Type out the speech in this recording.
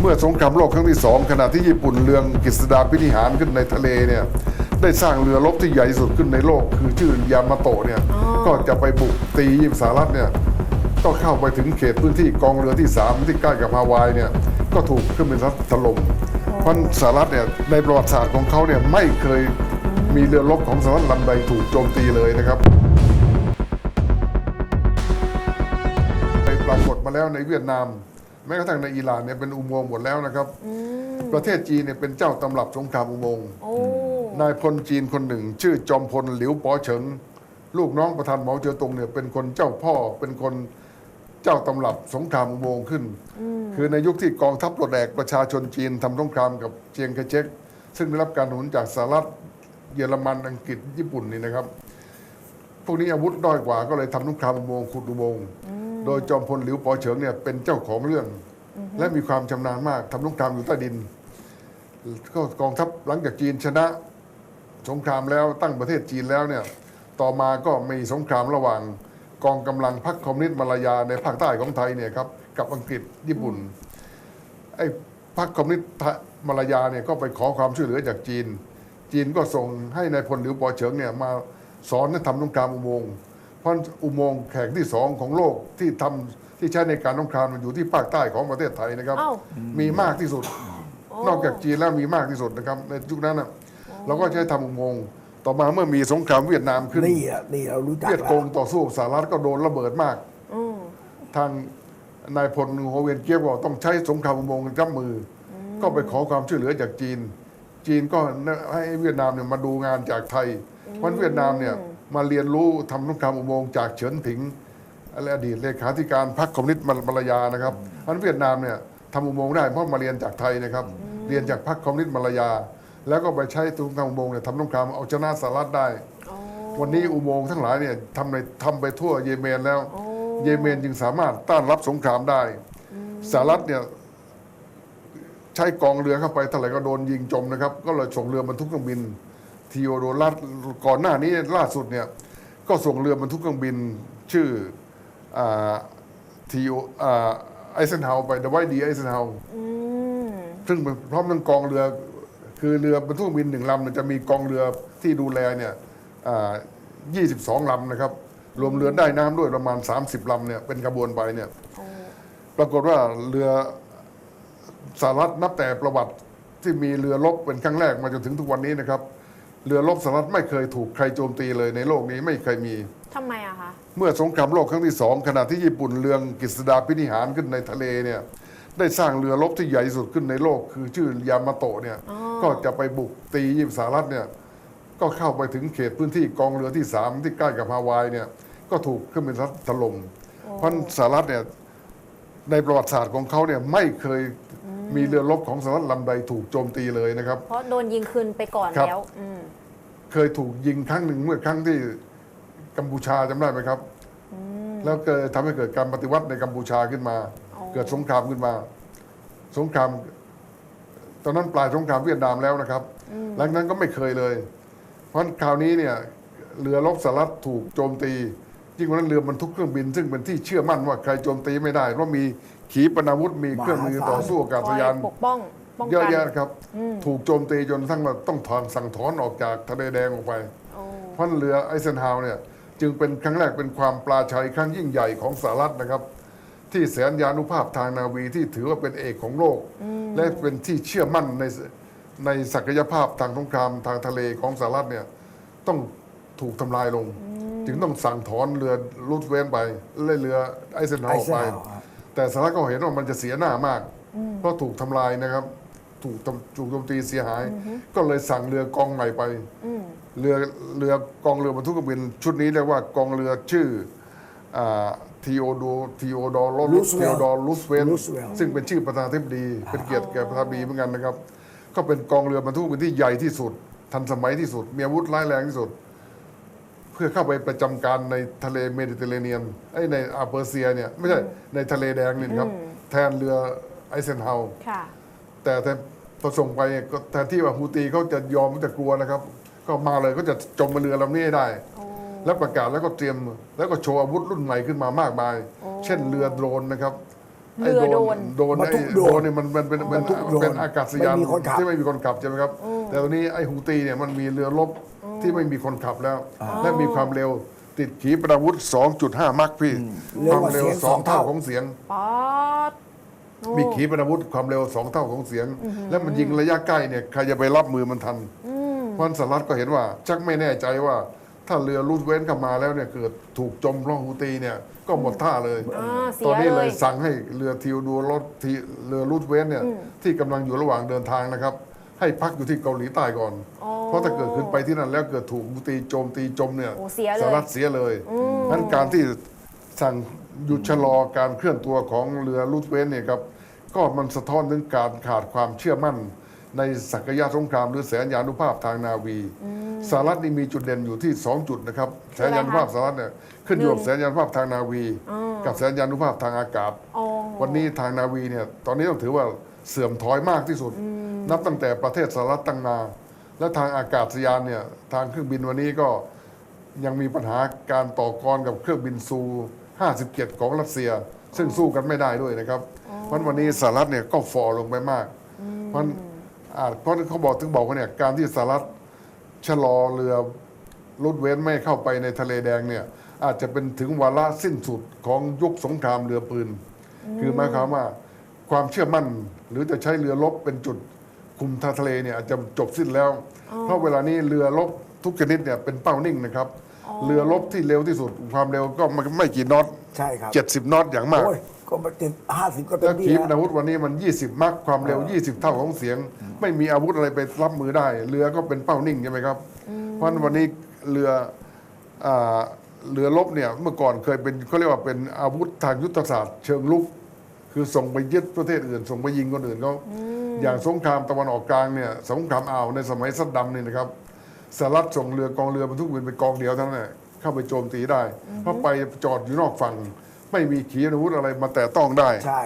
เมื่อสงครามโลกครั้งที่สองขณะที่ญี่ปุ่นเรืองกฤษดาพินิหารขึ้นในทะเลเนี่ยได้สร้างเรือรบที่ใหญ่ที่สุดขึ้นในโลก คือชื่อยามาโตะเนี่ยก็จะไปบุกตียิปสหรัฐเนี่ยก็เข้าไปถึงเขตพื้นที่กองเรือที่ 3 ที่ใกล้กับฮาวายเนี่ยก็ถูกขึ้นเป็นรัฐถล่มเพราะสหรัฐเนี่ยในประวัติศาสตร์ของเขาเนี่ยไม่เคยมีเรือรบของสหรัฐลำใดถูกโจมตีเลยนะครับไปปรากฏมาแล้วในเวียดนาม แม้กระทั่งในอิหร่านเนี่ยเป็นอุโมงค์หมดแล้วนะครับ ประเทศจีนเนี่ยเป็นเจ้าตำรับสงครามอุโมงค์โอ้นายพลจีนคนหนึ่ง ชื่อจอมพลหลิวป๋อเฉิง ลูกน้องประธานเหมาเจ๋อตงเนี่ยเป็นคนเจ้าพ่อเป็นคนเจ้าตำรับสงครามอุโมงค์ขึ้น คือในยุคที่กองทัพปลดแอกประชาชนจีนทำสงครามกับเจียงไคเชกซึ่งได้รับการหนุนจากสหรัฐเยอรมันอังกฤษญี่ปุ่นนี่นะครับ พวกนี้อาวุธด้อยกว่าก็เลยทำสงครามอุโมงค์ขุดอุโมงค์ โดยจอมพลหลิวป๋อเฉิงเนี่ยเป็นเจ้าของเรื่อง และมีความชำนาญมากทำสงครามอยู่ใต้ดิน ก็กองทัพหลังจากจีนชนะสงครามแล้วตั้งประเทศจีนแล้วเนี่ยต่อมาก็มีสงครามระหว่างกองกำลังพรรคคอมมิวนิสต์มาลายาในภาคใต้ของไทยเนี่ยครับกับอังกฤษญี่ปุ่นไอ้พรรคคอมมิวนิสต์มาลายาเนี่ยก็ไปขอความช่วยเหลือจากจีน จีนก็ส่งให้นายพลหลิวปอเฉิงเนี่ยมาสอนให้ทำสงครามอุโมงค์ เพราะอุโมงค์แข่งที่สองของโลกที่ทำที่ใช้ในการสงครามมันอยู่ที่ภาคใต้ของประเทศไทยนะครับเอ้ามีมากที่สุดโอ้นอกจากจีนแล้วมีมากที่สุดนะครับ ในยุคนั้นนะเราก็ใช้ทำอุโมงค์ต่อมาเมื่อมีสงครามเวียดนามขึ้น นี่อะนี่เรารู้จักเวียดแล้กวงต่อสู้กับสหรัฐก็โดนระเบิดมาก อืมทางนายพลโฮเวียนเกียบบอกต้องใช้สงครามอุโมงค์รับมืออก็ไปขอความช่วยเหลือจากจีน จีนก็ให้เวียดนามเนี่ยมาดูงานจากไทยเพราะเวียดนามเนี่ย มาเรียนรู้ทำสงครามอุโมงค์จากเฉินผิงอะไรอดีตเลขาธิการพรรคคอมมิวนิสต์มาลายานะครับเพราะฉะนั้นเวียดนามเนี่ยทำอุโมงค์ได้เพราะมาเรียนจากไทยนะครับ เรียนจากพรรคคอมมิวนิสต์มาลายา แล้วก็ไปใช้สงครามอุโมงค์เนี่ยทำสงครามเอาชนะสหรัฐได้โอ้วันนี้อุโมงค์ทั้งหลายเนี่ยทำในทำไปทั่วเยเมนแล้วโอ้เยเมนจึงสามารถต้านรับสงครามได้สหรัฐเนี่ยใช้กองเรือเข้าไปเท่าไหร่ก็โดนยิงจมนะครับ ก็เลยส่งเรือบรรทุกเครื่องบิน ทีโอโดรัสก่อนหน้านี้ล่าสุดเนี่ยก็ส่งเรือบรรทุกเครื่องบินชื่อทีโอไอเซนเฮาไปเดวายดีไอเซนเฮาอืมซึ่งพร้อมทั้งกองเรือ คือเรือบรรทุกบินหนึ่งลำเนี่ยจะมีกองเรือที่ดูแลเนี่ยยี่สิบสองลำนะครับ รวมเรือได้น้ำด้วยประมาณ 30ลำเนี่ยเป็นขบวนไปเนี่ยโอ้ปรากฏว่าเรือสหรัฐนับแต่ประวัติที่มีเรือรบเป็นครั้งแรกมาจนถึงทุกวันนี้นะครับ เรือรบสหรัฐไม่เคยถูกใครโจมตีเลยในโลกนี้ไม่เคยมี ทำไมอะคะ เมื่อสงครามโลกครั้งที่สองขณะที่ญี่ปุ่นเรืองกฤษดาพินิหารขึ้นในทะเลเนี่ยได้สร้างเรือรบที่ใหญ่ที่สุดขึ้นในโลก คือชื่อยามาโตะเนี่ยอ๋อ ก็จะไปบุกตียิปสหรัฐเนี่ยก็เข้าไปถึงเขตพื้นที่กองเรือที่สามที่ใกล้กับฮาวายเนี่ยก็ถูกขึ้นเป็นรัฐถล่มเพราะสหรัฐเนี่ยในประวัติศาสตร์ของเขาเนี่ยไม่เคย มีเรือรบของสหรัฐลำใดถูกโจมตีเลยนะครับ เพราะโดนยิงคืนไปก่อนครับ แล้วอืมเคยถูกยิงครั้งหนึ่งเมื่อครั้งที่กัมพูชาจำได้ไหมครับแล้วเกิดทำให้เกิดการปฏิวัติในกัมพูชาขึ้นมา อ๋อ เกิดสงครามขึ้นมา สงคราม ตอนนั้นปลายสงครามเวียดนามแล้วนะครับ หลังนั้นก็ไม่เคยเลย เพราะฉะนั้นคราวนี้เนี่ยเรือรบสหรัฐถูกโจมตียิ่งกว่านั้นเรือบรรทุกเครื่องบิน ซึ่งเป็นที่เชื่อมั่นว่าใครโจมตีไม่ได้เพราะมี ขีปนาวุธมีเครื่องมือต่อสู้อากาศยานคอยปกป้องป้องเยอะกันแยะครับ ถูกโจมตีจนทั้งว่าต้องถอนสั่งถอนออกจากทะเลแดงออกไปโอ้เพราะเรือไอเซนฮาวเนี่ยจึงเป็นครั้งแรกเป็นความปราชัยครั้งยิ่งใหญ่ของสหรัฐนะครับ ที่แสนยานุภาพทางนาวีที่ถือว่าเป็นเอกของโลก และเป็นที่เชื่อมั่นในในศักยภาพทางสงครามทางทะเลของสหรัฐเนี่ยต้องถูกทำลายลง จึงต้องสั่งถอนเรือรูสเวนต์ไปเลยเรือไอเซนฮาวไป Eisenhower แต่สหรัฐก็เห็นว่ามันจะเสียหน้ามาก เพราะถูกทำลายนะครับ ถูกทำถูกโจมตีเสียหาย ก็เลยสั่งเรือกองใหม่ไปเรือเรือกองเรือบรรทุกเครื่องบิน ชุดนี้เรียกว่ากองเรือชื่อทีโอโดทีโอดอร์ Roosevelt ทีโอดอร์ลูสเวน Roosevelt ซึ่งเป็นชื่อประธานาธิบดี เป็นเกียรติแก่ประธานาธิบดีเหมือนกันนะครับ ก็เป็นกองเรือบรรทุกเครื่องบินที่ใหญ่ที่สุด ทันสมัยที่สุด มีอาวุธร้ายแรงที่สุดเพื่อเข้าไปประจำการในทะเลเมดิเตอร์เรเนียนไอ้ในอาเปอร์เซียเนี่ยไม่ใช่ในทะเลแดงนี่นะครับแทนเรือไอเซนเฮาค่ะ แต่แทนพอส่งไปก็แทนที่ว่าฮูตีเขาจะยอมเขาจะกลัวนะครับ ก็มาเลยก็จะจมมาเรือลำนี้ให้ได้โอ้แล้วประกาศแล้วก็เตรียม แล้วก็โชว์อาวุธรุ่นใหม่ขึ้นมามากมาย เช่นเรือโดรนนะครับ ไอ้เรือโดนโดนบรรไอ้ทุกโดโดรนนเนี่ยมันมันเป็นเป็นบรรทุกโดรนเป็นอากาศยานไม่มีคนขับ ที่ไม่มีคนขับใช่ไหมครับ แต่ตอนนี้ไอ้ฮูตีเนี่ยมันมีเรือรบที่ไม่มีคนขับแล้ว และมีความเร็วติดขีปนาวุธ 2.5 มักพี่เร็คววามกว่าเร็วเสียงสองเท่าสองเท่าของเสียง ป๊อดโอ้มีขีปนาวุธความเร็วสองเท่าของเสียง แล้วมันยิงระยะใกล้เนี่ยใครจะไปรับมือมันทันอืมเพราะฉะนั้นสหรัฐก็เห็นว่าชักไม่แน่ใจว่า ถ้าเรือรูดเว้นเข้ามาแล้วเนี่ยเกิดถูกจมเพราะฮูตีเนี่ยก็หมดท่าเลย อ่าเสีตอนยนี้เลเลยยสั่งให้เรือทิวดูรถที่เรือรูดเว้นเนี่ยที่กำลังอยู่ระหว่างเดินทางนะครับ ให้พักอยู่ที่เกาหลีใต้ก่อนอ๋อเพราะถ้าเกิดขึ้นไปที่นั่นแล้วเกิดถูกฮูตีโจมตีจมเนี่ยโอ้เสียเลย สหรัฐเสียเลยนั้นการที่สั่งหยุดชะลอการเคลื่อนตัวของเรือรูดเว้นเนี่ยครับก็มันสะท้อนถึงการขาดความเชื่อมั่น ในศักยะสงครามหรือแสนยานุภาพทางนาวีสหรัฐนี่มีจุดเด่นอยู่ที่ 2 จุดนะครับแสนยานุภาพสหรัฐเนี่ยขึ้นอยู่กับแสนยานุภาพทางนาวี กับแสนยานุภาพทางอากาศอ๋อวันนี้ทางนาวีเนี่ยตอนนี้ต้องถือว่าเสื่อมถอยมากที่สุด นับตั้งแต่ประเทศสหรัฐตั้งมา และทางอากาศยานเนี่ยทางเครื่องบินวันนี้ก็ยังมีปัญหาการต่อกรกับเครื่องบินซู 57 ของรัสเซีย ซึ่งสู้กันไม่ได้ด้วยนะครับเพราะวันนี้สหรัฐเนี่ยก็ฟอลงไปมาก เพราะ อ่าเพราะเขาบอกถึงบอกว่าเนี่ยการที่สหรัฐชะลอเรือรุดเว้นไม่เข้าไปในทะเลแดงเนี่ยอาจจะเป็นถึงวาระสิ้นสุดของยุคสงครามเรือปืน คือหมายความว่าความเชื่อมั่น หรือจะใช้เรือรบเป็นจุดคุมทะเลเนี่ยอาจจะจบสิ้นแล้ว เพราะเวลานี้เรือรบทุกชนิดเนี่ยเป็นเป้านิ่งนะครับ เรือรบที่เร็วที่สุดความเร็วก็ไม่ไม่กี่น็อตใช่ครับเจ็ดสิบน็อตอย่างมากโอ้ยก็มาเจ็ดห้าสิบก็เต็แล้มวที่ขีปแล้นาววุธวันนี้มัน 20 มักความเร็ว 20 เท่าของเสียง ไม่มีอาวุธอะไรไปรับมือได้ เรือก็เป็นเป้านิ่งใช่ไหมครับ เพราะฉะนั้นวันนี้เรืออ่าเรือรบเนี่ยเมื่อก่อนเคยเป็นเขาเรียกว่าเป็นอาวุธทางยุทธศาสตร์เชิงลุก คือส่งไปยึดประเทศอื่น ส่งไปยิงคนอื่นเขาอย่างสงครามตะวันออกกลางเนี่ยสงครามอ่าวในสมัยซัดดัมเนี่ยนะครับสหรัฐส่งเรือกองเรือบรรทุกบินไปกองเดียวเท่านั้นแหละเข้าไปโจมตีได้ เพราะไปจอดอยู่นอกฝั่ง ไม่มีขีปนาวุธอะไรมาแตะต้องได้ใช่